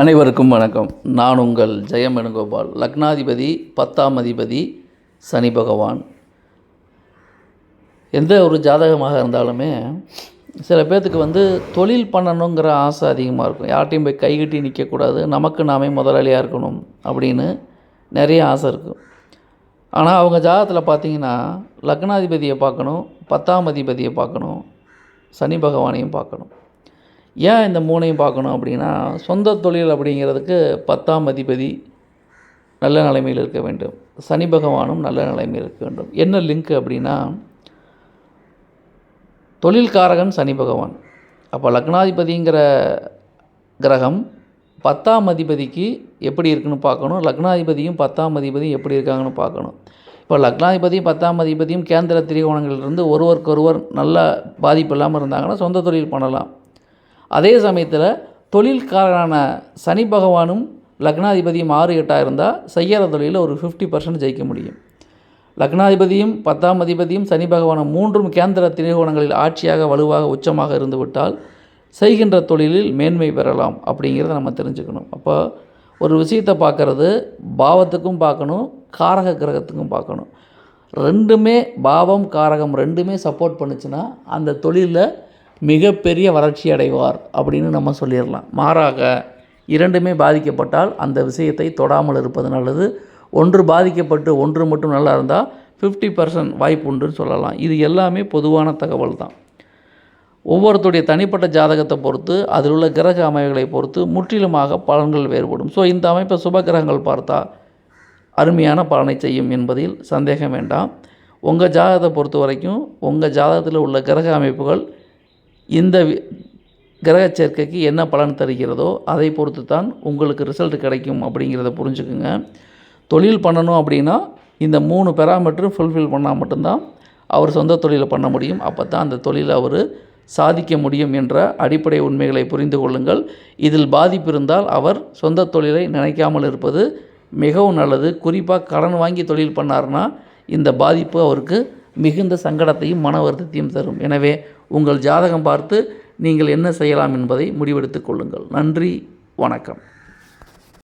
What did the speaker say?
அனைவருக்கும் வணக்கம். நான் உங்கள் ஜெயம் வேணுகோபால். லக்னாதிபதி பத்தாம் அதிபதி சனி பகவான். எந்த ஒரு ஜாதகமாக இருந்தாலுமே சில பேர்த்துக்கு வந்து தொழில் பண்ணணுங்கிற ஆசை அதிகமாக இருக்கும். யார்ட்டையும் போய் கைகட்டி நிற்கக்கூடாது நமக்கு நாமே முதலாளியாக இருக்கணும் அப்படின்னு நிறைய ஆசை இருக்கும். ஆனால் அவங்க ஜாதகத்தில் பார்த்தீங்கன்னா லக்னாதிபதியை பார்க்கணும் பத்தாம் அதிபதியை பார்க்கணும் சனி பகவானையும் பார்க்கணும். ஏன் இந்த மூணையும் பார்க்கணும் அப்படின்னா சொந்த தொழில் அப்படிங்கிறதுக்கு பத்தாம் அதிபதி நல்ல நிலைமையில் இருக்க வேண்டும். சனி பகவானும் நல்ல நிலைமையில் இருக்க வேண்டும். என்ன லிங்க் அப்படின்னா தொழில்காரகன் சனி பகவான். அப்போ லக்னாதிபதிங்கிற கிரகம் பத்தாம் அதிபதிக்கு எப்படி இருக்குன்னு பார்க்கணும். லக்னாதிபதியும் பத்தாம் அதிபதியும் எப்படி இருக்காங்கன்னு பார்க்கணும். இப்போ லக்னாதிபதியும் பத்தாம் அதிபதியும் கேந்திர திரிகோணங்களிலிருந்து ஒருவருக்கொருவர் நல்ல பாதிப்பு இல்லாமல் இருந்தாங்கன்னா சொந்த தொழில் பண்ணலாம். அதே சமயத்தில் தொழில்காரனான சனி பகவானும் லக்னாதிபதியும் ஆறு எட்டாக இருந்தால் செய்கிற தொழிலில் ஒரு ஃபிஃப்டி பர்சன்ட் ஜெயிக்க முடியும். லக்னாதிபதியும் பத்தாம் அதிபதியும் சனி பகவானும் மூன்றும் கேந்திர திரிகோணங்களில் ஆட்சியாக வலுவாக உச்சமாக இருந்துவிட்டால் செய்கின்ற தொழிலில் மேன்மை பெறலாம் அப்படிங்கிறத நம்ம தெரிஞ்சுக்கணும். அப்போ ஒரு விஷயத்தை பார்க்குறது பாவத்துக்கும் பார்க்கணும் காரக கிரகத்துக்கும் பார்க்கணும். ரெண்டுமே பாவம் காரகம் ரெண்டுமே சப்போர்ட் பண்ணுச்சுன்னா அந்த தொழிலில் மிகப்பெரிய வளர்ச்சி அடைவார் அப்படின்னு நம்ம சொல்லிடலாம். மாறாக இரண்டுமே பாதிக்கப்பட்டால் அந்த விஷயத்தை தொடாமல் இருப்பது நல்லது. ஒன்று பாதிக்கப்பட்டு ஒன்று மட்டும் நல்லா இருந்தால் ஃபிஃப்டி பர்சன்ட் வாய்ப்பு உண்டுன்னு சொல்லலாம். இது எல்லாமே பொதுவான தகவல் தான். ஒவ்வொருத்தருடைய தனிப்பட்ட ஜாதகத்தை பொறுத்து அதில் உள்ள கிரக அமைவுகளை பொறுத்து முற்றிலுமாக பலன்கள் வேறுபடும். ஸோ இந்த அமைப்பை சுப கிரகங்கள் பார்த்தா அருமையான பலனை செய்யும் என்பதில் சந்தேகம் வேண்டாம். உங்கள் ஜாதகத்தை பொறுத்த வரைக்கும் உங்கள் ஜாதகத்தில் உள்ள கிரக அமைப்புகள் இந்த கிரக சேர்க்கைக்கு என்ன பலன் தருகிறதோ அதை பொறுத்து தான் உங்களுக்கு ரிசல்ட் கிடைக்கும் அப்படிங்கிறத புரிஞ்சுக்குங்க. தொழில் பண்ணணும் அப்படின்னா இந்த மூணு பெராமீட்டரும் ஃபுல்ஃபில் பண்ணால் மட்டும்தான் அவர் சொந்த தொழிலை பண்ண முடியும். அப்போ தான் அந்த தொழிலை அவர் சாதிக்க முடியும் என்ற அடிப்படை உண்மைகளை புரிந்து கொள்ளுங்கள். இதில் பாதிப்பு இருந்தால் அவர் சொந்த தொழிலை நினைக்காமல் இருப்பது மிகவும் நல்லது. குறிப்பாக கடன் வாங்கி தொழில் பண்ணார்னா இந்த பாதிப்பு அவருக்கு மிகுந்த சங்கடத்தையும் மன வருத்தத்தையும் தரும். எனவே உங்கள் ஜாதகம் பார்த்து நீங்கள் என்ன செய்யலாம் என்பதை முடிவெடுத்துக் கொள்ளுங்கள். நன்றி வணக்கம்.